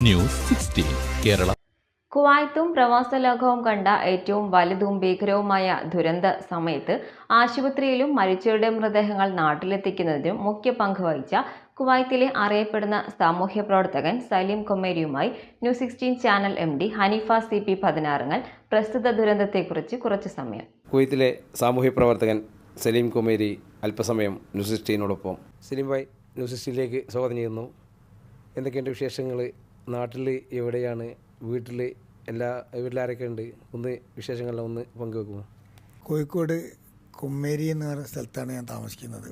News sixteen Kerala. കുവൈത്തും പ്രവാസ ലോകവും കണ്ട ഏറ്റവും വലുതും ഭീകരവുമായ ദുരന്ത സമയത്ത് ആശുപത്രിയിലും മരിച്ചവരുടെ മൃതദേഹങ്ങൾ നാട്ടിലെത്തിക്കുന്നതിനും മുഖ്യ പങ്ക് വഹിച്ച കുവൈത്തിലെ അറിയപ്പെടുന്ന സാമൂഹ്യ പ്രവർത്തകൻ Salim കൊമ്മേരിയുമായി news sixteen channel M D Hanifa C P പതിനാറുങ്ങൾ പ്രസ്തുത ദുരന്തത്തെക്കുറിച്ച് കുറച്ച് സമയം. കുവൈത്തിലെ സാമൂഹ്യ പ്രവർത്തകൻ സലീം കുമേരി അല്പസമയം ന്യൂസ് സിക്സ്റ്റീനോടൊപ്പം. സലീം ഭായ് ന്യൂസ് സിക്സ്റ്റീനിലേക്ക് സ്വാഗതം ചെയ്യുന്നു. എന്തൊക്കെയുണ്ട് വിശേഷങ്ങൾ നാട്ടിൽ എവിടെയാണ്? വീട്ടിൽ എല്ലാ വീട്ടിലാരൊക്കെ ഉണ്ട് ഒന്ന് വിശേഷങ്ങളെല്ലാം ഒന്ന് പങ്കുവെക്കുമോ? കോഴിക്കോട് കുമ്മേരി എന്ന് പറയുന്ന സ്ഥലത്താണ് ഞാൻ താമസിക്കുന്നത്.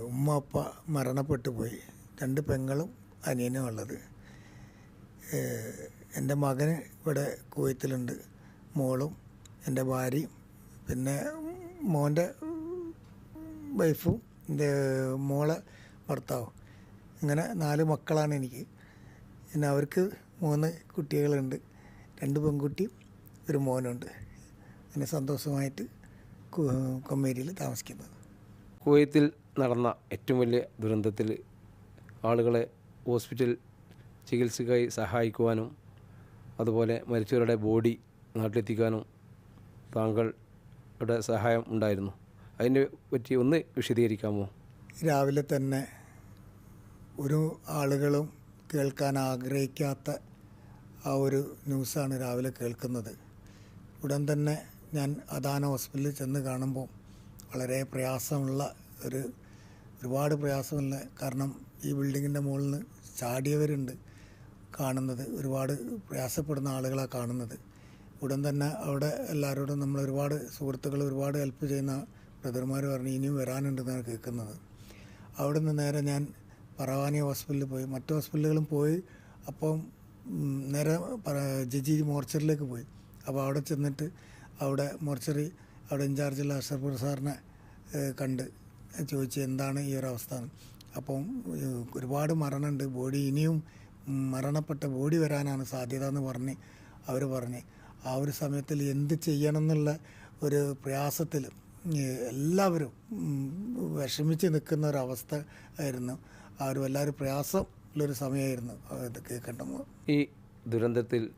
ഉമ്മ അപ്പ മരണപ്പെട്ടു പോയി. രണ്ട് പെങ്ങളും അനിയനും ഉള്ളത്. എന്റെ മകൻ ഇവിടെ കുവൈത്തിലുണ്ട്. മോളും എന്റെ ഭാര്യയും. പിന്നെ മോന്റെ വൈഫും എന്റെ മോളെ ഭർത്താവും. ഇങ്ങനെ നാല് മക്കളാണ് എനിക്ക്. പിന്നെ അവർക്ക് മൂന്ന് കുട്ടികളുണ്ട്. രണ്ട് പെൺകുട്ടിയും ഒരു മോനുണ്ട്. അങ്ങനെ സന്തോഷമായിട്ട് കൊമ്മേരിയിൽ താമസിക്കുന്നത്. കുവൈത്തിൽ നടന്ന ഏറ്റവും വലിയ ദുരന്തത്തിൽ ആളുകളെ ഹോസ്പിറ്റൽ ചികിത്സയ്ക്കായി സഹായിക്കുവാനും അതുപോലെ മരിച്ചവരുടെ ബോഡി നാട്ടിലെത്തിക്കാനും താങ്കളുടെ സഹായം ഉണ്ടായിരുന്നു. അതിനെ പറ്റി ഒന്ന് വിശദീകരിക്കാമോ? രാവിലെ തന്നെ ഒരു ആളുകളും കേൾക്കാൻ ആഗ്രഹിക്കാത്ത ആ ഒരു ന്യൂസാണ് രാവിലെ കേൾക്കുന്നത്. ഉടൻ തന്നെ ഞാൻ അദാന ഹോസ്പിറ്റലിൽ ചെന്ന് കാണുമ്പോൾ വളരെ പ്രയാസമുള്ള ഒരു ഒരുപാട് പ്രയാസമുള്ള കാരണം ഈ ബിൽഡിങ്ങിന്റെ മുകളിൽ നിന്ന് ചാടിയവരുണ്ട് കാണുന്നത്. ഒരുപാട് പ്രയാസപ്പെടുന്ന ആളുകളാണ് കാണുന്നത്. ഉടൻ തന്നെ അവിടെ എല്ലാവരോടും നമ്മൾ ഒരുപാട് സുഹൃത്തുക്കൾ ഒരുപാട് ഹെൽപ്പ് ചെയ്യുന്ന ബ്രദർമാർ പറഞ്ഞ് ഇനിയും വരാനുണ്ടെന്നാണ് കേൾക്കുന്നത്. അവിടെ നിന്ന് നേരെ ഞാൻ പറവാനി ഹോസ്പിറ്റലിൽ പോയി. മറ്റു ഹോസ്പിറ്റലുകളും പോയി. അപ്പം നേരെ ജിജി മോർച്ചറിയിലേക്ക് പോയി. അപ്പോൾ അവിടെ ചെന്നിട്ട് അവിടെ മോർച്ചറി അവിടെ ഇൻചാർജുള്ള അഷർപൂർ സാറിനെ കണ്ട് ചോദിച്ചു എന്താണ് ഈ ഒരു അവസ്ഥ അപ്പം ഒരുപാട് മരണമുണ്ട്. ബോഡി ഇനിയും മരണപ്പെട്ട ബോഡി വരാനാണ് സാധ്യത എന്ന് പറഞ്ഞ് അവർ പറഞ്ഞ്. ആ ഒരു സമയത്തിൽ എന്ത് ചെയ്യണം എന്നുള്ള ഒരു പ്രയാസത്തിൽ എല്ലാവരും വിഷമിച്ച് നിൽക്കുന്ന ഒരവസ്ഥ ആയിരുന്നു. ആ ഒരു വല്ലാതെ പ്രയാസം ഉള്ളൊരു സമയമായിരുന്നു. അത് കേൾക്കേണ്ടത്. ഈ ദുരന്തത്തിൽ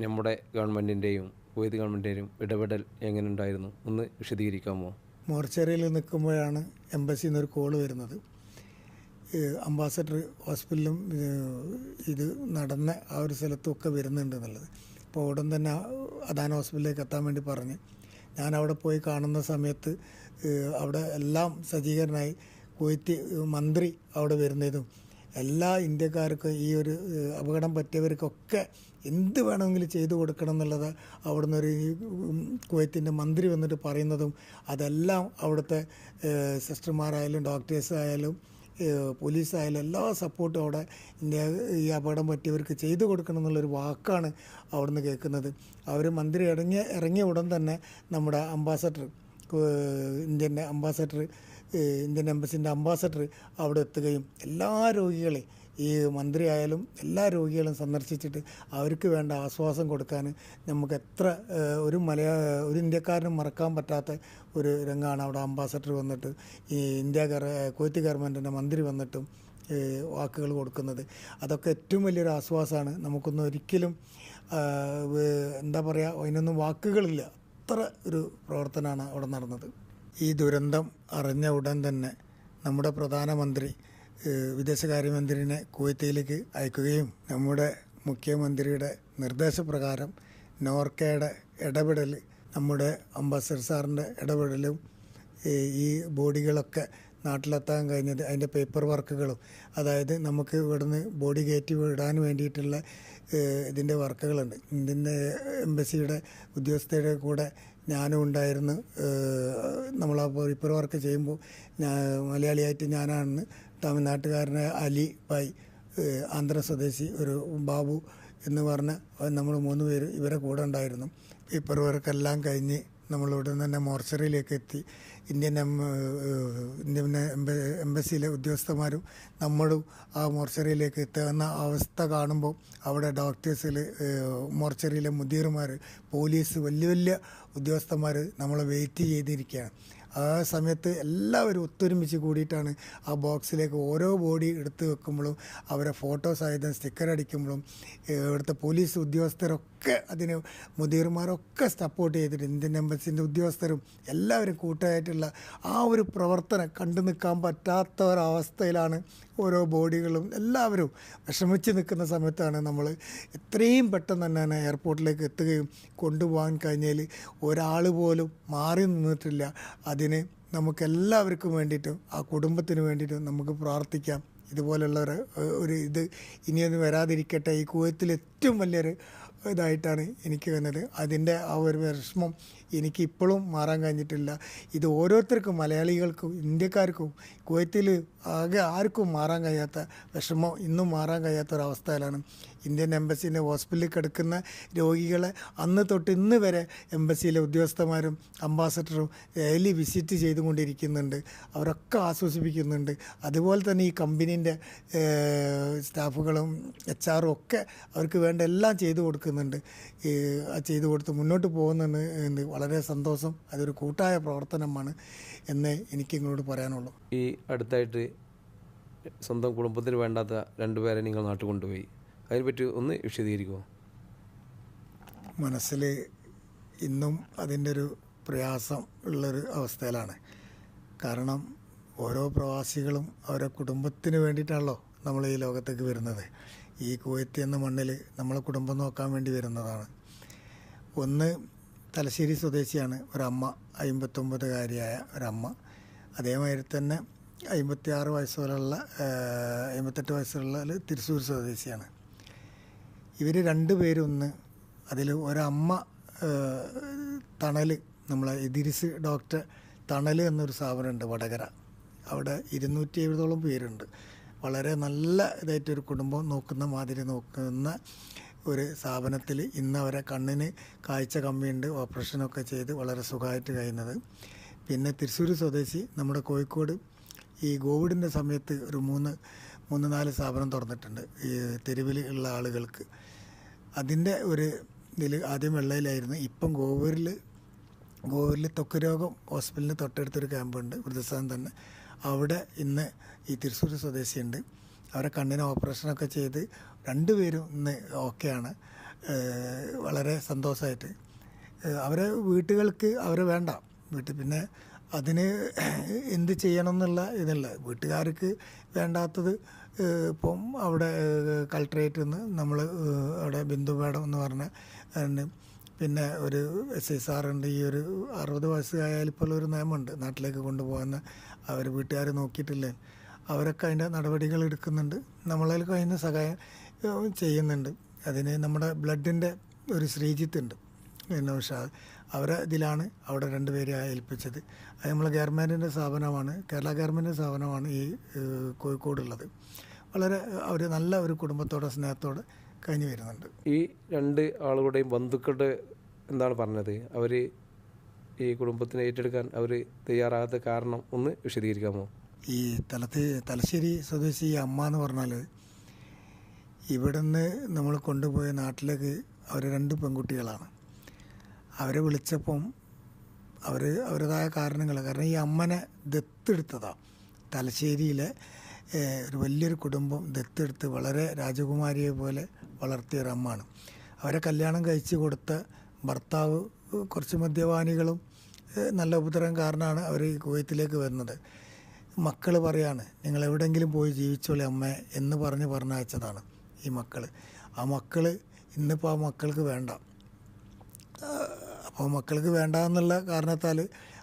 നമ്മുടെ ഗവൺമെന്റിന്റെയും കുവൈത്ത് ഗവൺമെന്റിന്റെയും ഇടപെടൽ എങ്ങനെ ഉണ്ടായിരുന്നു ഒന്ന് വിശദീകരിക്കാമോ? മോർച്ചറിയിൽ നിൽക്കുമ്പോഴാണ് എംബസിയിൽ നിന്ന് ഒരു കോൾ വരുന്നത്. അംബാസഡർ ഹോസ്പിറ്റലും ഇത് നടന്ന ആ ഒരു സ്ഥലത്തും ഒക്കെ വരുന്നുണ്ട് എന്നുള്ളത്. അപ്പോൾ ഉടൻ തന്നെ അദാന ഹോസ്പിറ്റലിലേക്ക് എത്താൻ വേണ്ടി പറഞ്ഞ്. ഞാൻ അവിടെ പോയി കാണുന്ന സമയത്ത് അവിടെ എല്ലാം സജ്ജീകരണമായി. കുവൈറ്റ് മന്ത്രി അവിടെ വരുന്നതും എല്ലാ ഇന്ത്യക്കാർക്കും ഈ ഒരു അപകടം പറ്റിയവർക്കൊക്കെ എന്ത് വേണമെങ്കിലും ചെയ്തു കൊടുക്കണം എന്നുള്ളത് അവിടുന്ന് ഒരു കുവൈത്തിന്റെ മന്ത്രി വന്നിട്ട് പറയുന്നതും അതെല്ലാം അവിടുത്തെ സിസ്റ്റർമാരായാലും ഡോക്ടേഴ്സ് ആയാലും ഏഹ് പോലീസായാലും എല്ലാ സപ്പോർട്ടും അവിടെ ഈ അപകടം പറ്റിയവർക്ക് ചെയ്തു കൊടുക്കണം എന്നുള്ളൊരു വാക്കാണ് അവിടുന്ന് കേൾക്കുന്നത്. അവർ മന്ത്രി ഇറങ്ങിയ ഇറങ്ങിയ ഉടൻ തന്നെ നമ്മുടെ അംബാസഡർ ഇന്ത്യന്റെ അംബാസഡർ ഇന്ത്യൻ എംബസിന്റെ അംബാസഡർ അവിടെ എത്തുകയും എല്ലാ രോഗികളെയും ഈ മന്ത്രിയായാലും എല്ലാ രോഗികളും സന്ദർശിച്ചിട്ട് അവർക്ക് വേണ്ട ആശ്വാസം കൊടുക്കാൻ നമുക്ക് എത്ര ഒരു മലയാ ഒരു ഇന്ത്യക്കാരനും മറക്കാൻ പറ്റാത്ത ഒരു രംഗമാണ് അവിടെ അംബാസഡർ വന്നിട്ട് ഈ ഇന്ത്യ കുവൈത്ത് ഗവൺമെന്റിന്റെ മന്ത്രി വന്നിട്ടും വാക്കുകൾ കൊടുക്കുന്നത്. അതൊക്കെ ഏറ്റവും വലിയൊരു ആശ്വാസമാണ്. നമുക്കൊന്നും ഒരിക്കലും എന്താ പറയുക അതിനൊന്നും വാക്കുകളില്ല. അത്ര ഒരു പ്രവർത്തനമാണ് അവിടെ നടന്നത്. ഈ ദുരന്തം അറിഞ്ഞ ഉടൻ തന്നെ നമ്മുടെ പ്രധാനമന്ത്രി വിദേശകാര്യമന്ത്രിനെ കുവൈത്തിലേക്ക് അയക്കുകയും നമ്മുടെ മുഖ്യമന്ത്രിയുടെ നിർദ്ദേശപ്രകാരം നോർക്കയുടെ ഇടപെടൽ നമ്മുടെ അംബാസഡർ സാറിന്റെ ഇടപെടലും ഈ ബോഡികളൊക്കെ നാട്ടിലെത്താൻ കഴിഞ്ഞത് അതിന്റെ പേപ്പർ വർക്കുകളും അതായത് നമുക്ക് ഇവിടുന്ന് ബോഡി കയറ്റി വിടാൻ വേണ്ടിയിട്ടുള്ള ഇതിന്റെ വർക്കുകളുണ്ട്. ഇതിന്റെ എംബസിയുടെ ഉദ്യോഗസ്ഥരുടെ കൂടെ ഞാനും ഉണ്ടായിരുന്നു. നമ്മൾ ആ പേപ്പർ വർക്ക് ചെയ്യുമ്പോൾ ഞാൻ മലയാളിയായിട്ട് ഞാനാണെന്ന് തമിഴ്നാട്ടുകാരനെ അലി ഭായ് ആന്ധ്ര സ്വദേശി ഒരു ബാബു എന്ന് പറഞ്ഞ നമ്മൾ മൂന്ന് പേര് ഇവരെ കൂടെ ഉണ്ടായിരുന്നു. പേപ്പർ വർക്കെല്ലാം കഴിഞ്ഞ് നമ്മളിവിടെ നിന്ന് തന്നെ മോർച്ചറിയിലേക്ക് എത്തി. ഇന്ത്യൻ എം ഇന്ത്യൻ എംബസിയിലെ ഉദ്യോഗസ്ഥന്മാരും നമ്മളും ആ മോർച്ചറിയിലേക്ക് എത്തുന്ന അവസ്ഥ കാണുമ്പോൾ അവിടെ ഡോക്ടേഴ്സിൽ മോർച്ചറിയിലെ മുതിർമാർ പോലീസ് വലിയ വലിയ ഉദ്യോഗസ്ഥന്മാർ നമ്മളെ വെയിറ്റ് ചെയ്തിരിക്കുകയാണ്. ആ സമയത്ത് എല്ലാവരും ഒത്തൊരുമിച്ച് കൂടിയിട്ടാണ് ആ ബോക്സിലേക്ക് ഓരോ ബോഡി എടുത്ത് വെക്കുമ്പോഴും അവരെ ഫോട്ടോ സഹിതം സ്റ്റിക്കർ അടിക്കുമ്പോഴും ഇവിടുത്തെ പോലീസ് ഉദ്യോഗസ്ഥരൊക്കെ അതിന് മുതിർമാരൊക്കെ സപ്പോർട്ട് ചെയ്തിട്ട് ഇന്ത്യൻ എംബസിന്റെ ഉദ്യോഗസ്ഥരും എല്ലാവരും കൂട്ടായിട്ടുള്ള ആ ഒരു പ്രവർത്തനം കണ്ടു നിൽക്കാൻ പറ്റാത്ത ഒരവസ്ഥയിലാണ് ഓരോ ബോഡികളും എല്ലാവരും വിഷമിച്ച് നിൽക്കുന്ന സമയത്താണ് നമ്മൾ എത്രയും പെട്ടെന്ന് തന്നെ എയർപോർട്ടിലേക്ക് എത്തുകയും കൊണ്ടുപോകാൻ കഴിഞ്ഞാൽ ഒരാൾ പോലും മാറി നിന്നിട്ടില്ല. അതിന് നമുക്ക് എല്ലാവർക്കും വേണ്ടിയിട്ടും ആ കുടുംബത്തിന് വേണ്ടിയിട്ടും നമുക്ക് പ്രാർത്ഥിക്കാം. ഇതുപോലുള്ള ഒരു ഒരു ഇത് ഇനിയൊന്നും വരാതിരിക്കട്ടെ. ഈ കുവൈത്തിൽ ഏറ്റവും വലിയൊരു ഇതായിട്ടാണ് എനിക്ക് വന്നത് അതിന്റെ ആ ഒരു വിഷമം എനിക്ക് ഇപ്പോഴും മാറാൻ കഴിഞ്ഞിട്ടില്ല. ഇത് ഓരോരുത്തർക്കും മലയാളികൾക്കും ഇന്ത്യക്കാർക്കും കുവൈത്തിൽ ആകെ ആർക്കും മാറാൻ കഴിയാത്ത വിഷമം ഇന്നും മാറാൻ കഴിയാത്ത ഒരവസ്ഥയിലാണ് ഇന്ത്യൻ എംബസിന്റെ ഹോസ്പിറ്റലിൽ കിടക്കുന്ന രോഗികളെ അന്ന് തൊട്ട് ഇന്ന് വരെ എംബസിയിലെ ഉദ്യോഗസ്ഥന്മാരും അംബാസഡറും ഡെയിലി വിസിറ്റ് ചെയ്തുകൊണ്ടിരിക്കുന്നുണ്ട്. അവരൊക്കെ ആശ്വസിപ്പിക്കുന്നുണ്ട്. അതുപോലെ തന്നെ ഈ കമ്പനീന്റെ സ്റ്റാഫുകളും എച്ച് ആറും ഒക്കെ അവർക്ക് വേണ്ട എല്ലാം ചെയ്തു കൊടുക്കുന്നുണ്ട്. ചെയ്തു കൊടുത്ത് മുന്നോട്ട് പോകുന്നുണ്ട് വളരെ സന്തോഷം. അതൊരു കൂട്ടായ പ്രവർത്തനമാണ് എന്ന് എനിക്ക് നിങ്ങളോട് പറയാനുള്ളൂ. ഈ അടുത്തായിട്ട് സ്വന്തം കുടുംബത്തിന് വേണ്ടാത്ത രണ്ടുപേരെ നിങ്ങൾ നാട്ടിൽ കൊണ്ടുപോയി. അതിനെപ്പറ്റി ഒന്ന് വിശദീകരിക്കുമോ മനസ്സിൽ ഇന്നും അതിന്റെ ഒരു പ്രയാസം ഉള്ളൊരു അവസ്ഥയിലാണ്. കാരണം ഓരോ പ്രവാസികളും അവരെ കുടുംബത്തിന് വേണ്ടിയിട്ടാണല്ലോ നമ്മൾ ഈ ലോകത്തേക്ക് വരുന്നത്. ഈ കുവൈത്ത് എന്ന മണ്ണിൽ നമ്മളെ കുടുംബം നോക്കാൻ വേണ്ടി വരുന്നതാണ്. ഒന്ന് തലശ്ശേരി സ്വദേശിയാണ് ഒരമ്മ അമ്പത്തൊമ്പതുകാരിയായ ഒരമ്മ. അതേമാതിരി തന്നെ അമ്പത്തി ആറ് വയസ്സുള്ള അമ്പത്തെട്ട് വയസ്സുള്ള തൃശ്ശൂർ സ്വദേശിയാണ്. ഇവർ രണ്ട് ഒന്ന് അതിൽ ഒരമ്മ തണൽ നമ്മളെ ഇതിരിസ് ഡോക്ടർ തണൽ എന്നൊരു സ്ഥാപനമുണ്ട് വടകര. അവിടെ ഇരുന്നൂറ്റി എഴുപതോളം പേരുണ്ട്. വളരെ നല്ല ഇതായിട്ടൊരു കുടുംബം നോക്കുന്ന മാതിരി നോക്കുന്ന ഒരു സ്ഥാപനത്തിൽ ഇന്ന് അവരെ കണ്ണിന് കാഴ്ച കമ്മിയുണ്ട് ഓപ്പറേഷനൊക്കെ ചെയ്ത് വളരെ സുഖമായിട്ട് കഴിയുന്നത്. പിന്നെ തൃശ്ശൂർ സ്വദേശി നമ്മുടെ കോഴിക്കോട് ഈ കോവിഡിന്റെ സമയത്ത് ഒരു മൂന്ന് മൂന്ന് നാല് സ്ഥാപനം തുറന്നിട്ടുണ്ട്. ഈ തെരുവിൽ ഉള്ള ആളുകൾക്ക്. അതിന്റെ ഒരു ഇതിൽ ആദ്യം വെള്ളയിലായിരുന്നു. ഇപ്പം ഗോവൂരിൽ ഗോവൂരിൽ ത്വക്ക് രോഗം ഹോസ്പിറ്റലിന് തൊട്ടടുത്തൊരു ക്യാമ്പുണ്ട് വൃദ്ധസ്ഥാനം തന്നെ. അവിടെ ഇന്ന് ഈ തൃശ്ശൂർ സ്വദേശിയുണ്ട്. അവരെ കണ്ണിന് ഓപ്പറേഷനൊക്കെ ചെയ്ത് രണ്ടുപേരും ഇന്ന് ഓക്കെയാണ്. വളരെ സന്തോഷമായിട്ട് അവരെ വീട്ടുകൾക്ക് അവരെ വേണ്ട. വീട്ടിൽ പിന്നെ അതിന് എന്ത് ചെയ്യണം എന്നുള്ള ഇതല്ല. വീട്ടുകാർക്ക് വേണ്ടാത്തത് ഇപ്പം അവിടെ കളക്ട്രേറ്റിൽ നിന്ന് നമ്മൾ അവിടെ ബിന്ദു മേഡം എന്ന് പറഞ്ഞ പിന്നെ ഒരു എസ് ഐ സാറുണ്ട് ഈ ഒരു അറുപത് വയസ്സായാൽ ഇപ്പോൾ ഒരു നിയമമുണ്ട്. നാട്ടിലേക്ക് കൊണ്ടുപോകുന്ന അവർ വീട്ടുകാർ നോക്കിയിട്ടില്ലേ? അവരൊക്കെ അതിന്റെ നടപടികൾ എടുക്കുന്നുണ്ട്. നമ്മളതിൽ കഴിയുന്ന സഹായം ചെയ്യുന്നുണ്ട്. അതിന് നമ്മുടെ ബ്ലഡിന്റെ ഒരു ശ്രീജിത്ത് ഉണ്ട് പിന്നെ ഉഷാ അവരെ ഇതിലാണ് അവിടെ രണ്ടുപേരെ ഏൽപ്പിച്ചത്. അത് നമ്മളെ ഗവൺമെന്റിന്റെ സ്ഥാപനമാണ് കേരള ഗവൺമെന്റ് സ്ഥാപനമാണ് ഈ കോഴിക്കോടുള്ളത്. വളരെ അവർ നല്ല ഒരു കുടുംബത്തോടെ സ്നേഹത്തോടെ കഴിഞ്ഞു വരുന്നുണ്ട്. ഈ രണ്ട് ആളുകളുടെയും ബന്ധുക്കളുടെ എന്താണ് പറഞ്ഞത്? അവർ ഈ കുടുംബത്തിനെ ഏറ്റെടുക്കാൻ അവർ തയ്യാറാകാത്ത കാരണം ഒന്ന് വിശദീകരിക്കാമോ? ഈ തലത്ത് തലശ്ശേരി സ്വദേശി അമ്മ എന്ന് പറഞ്ഞാൽ ഇവിടുന്ന് നമ്മൾ കൊണ്ടുപോയ നാട്ടിലേക്ക് അവർ രണ്ട് പെൺകുട്ടികളാണ്. അവരെ വിളിച്ചപ്പം അവർ അവരുടേതായ കാരണങ്ങൾ കാരണം ഈ അമ്മനെ ദത്തെടുത്തതാണ് തലശ്ശേരിയിലെ ഒരു വലിയൊരു കുടുംബം ദത്തെടുത്ത് വളരെ രാജകുമാരിയെ പോലെ വളർത്തിയ ഒരു അവരെ കല്യാണം കഴിച്ചു കൊടുത്ത ഭർത്താവ് കുറച്ച് മദ്യപാനികളും നല്ല ഉപദ്രവം കാരണമാണ് അവർ കുവൈത്തിലേക്ക് വരുന്നത്. മക്കൾ പറയാണ് നിങ്ങൾ എവിടെയെങ്കിലും പോയി ജീവിച്ചോളെ അമ്മ എന്ന് പറഞ്ഞ് പറഞ്ഞയച്ചതാണ്. ഈ മക്കൾ ആ മക്കൾ ഇന്നിപ്പോൾ ആ മക്കൾക്ക് വേണ്ട. അപ്പോൾ മക്കൾക്ക് വേണ്ട എന്നുള്ള കാരണത്താൽ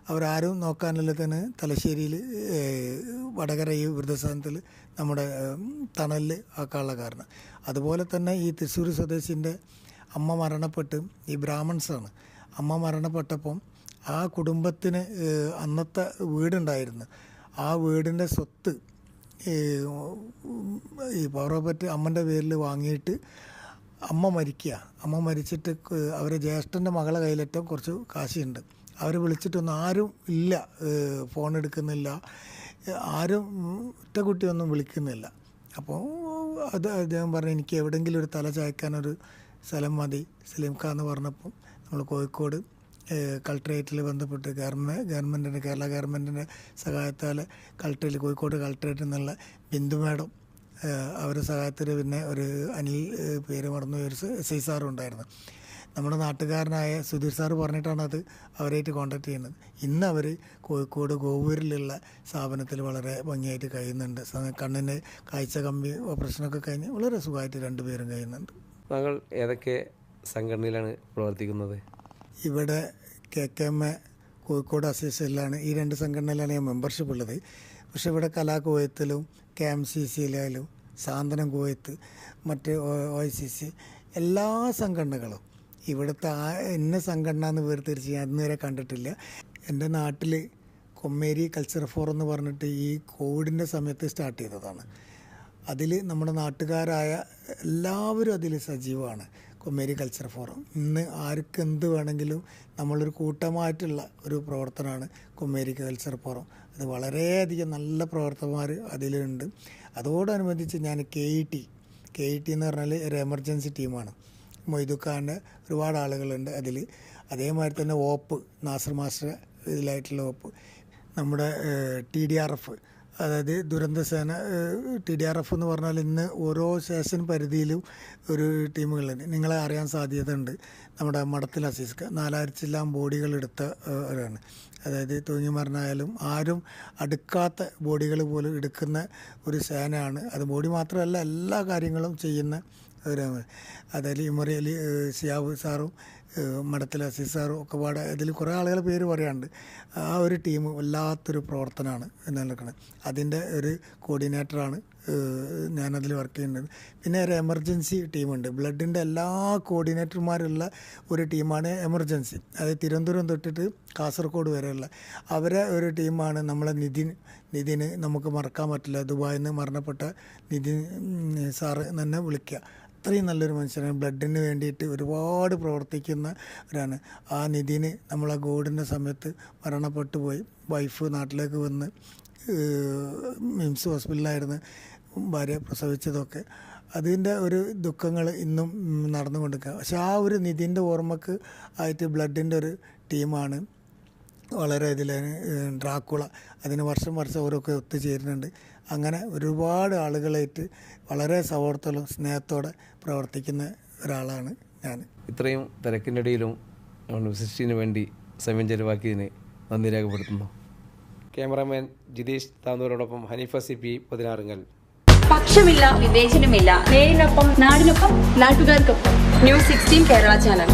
അവരാരും നോക്കാനില്ലതിന് തലശ്ശേരിയിൽ വടകര ഈ വൃദ്ധസ്ഥാനത്തിൽ നമ്മുടെ തണലിൽ ആക്കാനുള്ള കാരണം. അതുപോലെ തന്നെ ഈ തൃശ്ശൂർ സ്വദേശിന്റെ അമ്മ മരണപ്പെട്ട് ഈ ബ്രാഹ്മൺസാണ്. അമ്മ മരണപ്പെട്ടപ്പം ആ കുടുംബത്തിന് അന്നത്തെ വീടുണ്ടായിരുന്നു. ആ വീടിന്റെ സ്വത്ത് ഈ ഈ പവറോപ്പറ്റ് അമ്മന്റെ പേരിൽ വാങ്ങിയിട്ട് അമ്മ മരിക്കുക. അമ്മ മരിച്ചിട്ട് അവരെ ജ്യേഷ്ഠന്റെ മകളെ കയ്യിലേറ്റവും കുറച്ച് കാശുണ്ട് അവർ വിളിച്ചിട്ടൊന്നും ആരും ഇല്ല. ഫോൺ എടുക്കുന്നില്ല ആരും ഒറ്റ കുട്ടിയൊന്നും വിളിക്കുന്നില്ല. അപ്പോൾ അത് അദ്ദേഹം പറഞ്ഞു എനിക്ക് എവിടെയെങ്കിലും ഒരു തല ചായ്ക്കാനൊരു സ്ഥലം മതി. സലീംഖ എന്ന് പറഞ്ഞപ്പം നമ്മൾ കോഴിക്കോട് കളക്ട്രേറ്റിൽ ബന്ധപ്പെട്ട് ഗവൺമെന്റ് ഗവൺമെന്റിന്റെ കേരള ഗവൺമെന്റിന്റെ സഹായത്താൽ കളക്ട്രേറ്റിൽ കോഴിക്കോട് കളക്ട്രേറ്റിൽ നിന്നുള്ള ബിന്ദു മാഡം അവരുടെ സഹായത്തിൽ പിന്നെ ഒരു അനിൽ പേര് മറന്നു ഒരു എസ് ഐ സാറും ഉണ്ടായിരുന്നു. നമ്മുടെ നാട്ടുകാരനായ സുധീർ സാറ് പറഞ്ഞിട്ടാണ് അത് അവരായിട്ട് കോൺടാക്ട് ചെയ്യുന്നത്. ഇന്ന് അവർ കോഴിക്കോട് ഗോപൂരിലുള്ള സ്ഥാപനത്തിൽ വളരെ ഭംഗിയായിട്ട് കഴിയുന്നുണ്ട്. കണ്ണിന് കാഴ്ച കമ്പി ഓപ്പറേഷനൊക്കെ കഴിഞ്ഞ് വളരെ സുഖമായിട്ട് രണ്ടുപേരും കഴിയുന്നുണ്ട്. താങ്കൾ ഏതൊക്കെ സംഘടനയിലാണ് പ്രവർത്തിക്കുന്നത്? ഇവിടെ K K M A Kozhikode അസോസിയേഷനിലാണ് ഈ രണ്ട് സംഘടനയിലാണ് ഞാൻ മെമ്പർഷിപ്പ് ഉള്ളത്. പക്ഷേ ഇവിടെ കലാകോയത്തിലും കെ എം സി സിയിലായാലും സാന്ത്വനം കുവയത്ത് മറ്റ് ഒ ഐ സി സി എല്ലാ സംഘടനകളും ഇവിടുത്തെ ആ ഇന്ന സംഘടന എന്ന് വേർതിരിച്ച് ഞാൻ ഇന്നുവരെ കണ്ടിട്ടില്ല. എന്റെ നാട്ടിൽ കൊമ്മേരി കൾച്ചർ ഫോർ എന്ന് പറഞ്ഞിട്ട് ഈ കോവിഡിന്റെ സമയത്ത് സ്റ്റാർട്ട് ചെയ്തതാണ്. അതിൽ നമ്മുടെ നാട്ടുകാരായ എല്ലാവരും അതിൽ സജീവമാണ്. Kommeri culture forum. ഇന്ന് ആർക്ക് എന്ത് വേണമെങ്കിലും നമ്മളൊരു കൂട്ടമായിട്ടുള്ള ഒരു പ്രവർത്തനമാണ് കൊമ്മേരി കൾച്ചർ ഫോറം. അത് വളരെയധികം നല്ല പ്രവർത്തകന്മാർ അതിലുണ്ട്. അതോടനുബന്ധിച്ച് ഞാൻ K E T K E T എന്ന് പറഞ്ഞാൽ ഒരു എമർജൻസി ടീമാണ്. മൊയ്തുഖാന്റെ ഒരുപാട് ആളുകളുണ്ട് അതിൽ അതേമാതിരി തന്നെ ഓപ്പ് നാസർ മാസ്റ്റർ ഇതിലായിട്ടുള്ള ഓപ്പ്. നമ്മുടെ ടി ഡി ആർ എഫ് അതായത് ദുരന്തസേന ടി ഡി ആർ എഫ് എന്ന് പറഞ്ഞാൽ ഇന്ന് ഓരോ സ്റ്റേഷൻ പരിധിയിലും ഒരു ടീമുകളുണ്ട്. നിങ്ങളെ അറിയാൻ സാധ്യതയുണ്ട് നമ്മുടെ മഠത്തിൽ അസീസ് നാലായിരത്തിലാം ഏഹ്, ഒരാണ് അതായത് തൂങ്ങിമരണമായാലും ആരും അടുക്കാത്ത ബോഡികൾ പോലും എടുക്കുന്ന ഒരു സേനയാണ്. അത് ബോഡി മാത്രമല്ല എല്ലാ കാര്യങ്ങളും ചെയ്യുന്ന ഒരു അതായത് ഇമറി അലി സിയാബ് സാറും മഠത്തിൽ അസീസാർ ഒക്കെ പാടെ ഇതിൽ കുറേ ആളുകൾ പേര് പറയാനുണ്ട്. ആ ഒരു ടീം വല്ലാത്തൊരു പ്രവർത്തനമാണ് നിലനിൽക്കുന്നത് അതിന്റെ ഒരു കോർഡിനേറ്ററാണ് ഞാനതിൽ വർക്ക് ചെയ്യുന്നത്. പിന്നെ ഒരു എമർജൻസി ടീമുണ്ട്. ബ്ലഡിന്റെ എല്ലാ കോർഡിനേറ്റർമാരുള്ള ഒരു ടീമാണ് എമർജൻസി. അത് തിരുവനന്തപുരം തൊട്ടിട്ട് കാസർഗോഡ് വരെയുള്ള. അവരെ ഒരു ടീമാണ് നമ്മളെ നിതിൻ നിതിന് നമുക്ക് മറക്കാൻ പറ്റില്ല. ദുബായിൽ നിന്ന് മരണപ്പെട്ട നിതിൻ സാറ് തന്നെ വിളിക്കുക. അത്രയും നല്ലൊരു മനുഷ്യനാണ്. ബ്ലഡിന് വേണ്ടിയിട്ട് ഒരുപാട് പ്രവർത്തിക്കുന്ന ഒരാണ്. ആ നിധിന് നമ്മളെ ഗോഡിന്റെ സമയത്ത് മരണപ്പെട്ടു പോയി. വൈഫ് നാട്ടിലേക്ക് വന്ന് മിംസ് ഹോസ്പിറ്റലിലായിരുന്നു ഭാര്യ പ്രസവിച്ചതൊക്കെ. അതിന്റെ ഒരു ദുഃഖങ്ങൾ ഇന്നും നടന്നുകൊണ്ടിരിക്കുക. പക്ഷെ ആ ഒരു നിധിന്റെ ഓർമ്മക്ക് ആയിട്ട് ബ്ലഡിന്റെ ഒരു ടീമാണ് വളരെ ഇതിൽ ഡ്രാക്കുള അതിന് വർഷം വർഷം ഓരോക്കെ ഒത്തുചേരുന്നുണ്ട് അങ്ങനെ ഒരുപാട് ആളുകളായിട്ട് വളരെ സൗഹൃദത്തോടും സ്നേഹത്തോടെ പ്രവർത്തിക്കുന്ന ഒരാളാണ് ഞാൻ ഇത്രയും തിരക്കിന്റെ ഇടയിലും സൃഷ്ടിന് വേണ്ടി സമയം ചെലവാക്കിയതിന് നന്ദി രേഖപ്പെടുത്തുന്നു. ക്യാമറാമാൻ ജിതേഷ് താന്നൂരോടൊപ്പം ഹനീഫ സി പി പതിനാറുങ്ങൽ. പക്ഷമില്ല വിവേചനമില്ല. നേരിനൊപ്പം നാടിനൊപ്പം നാട്ടുകാർക്കൊപ്പം. News sixteen Kerala channel.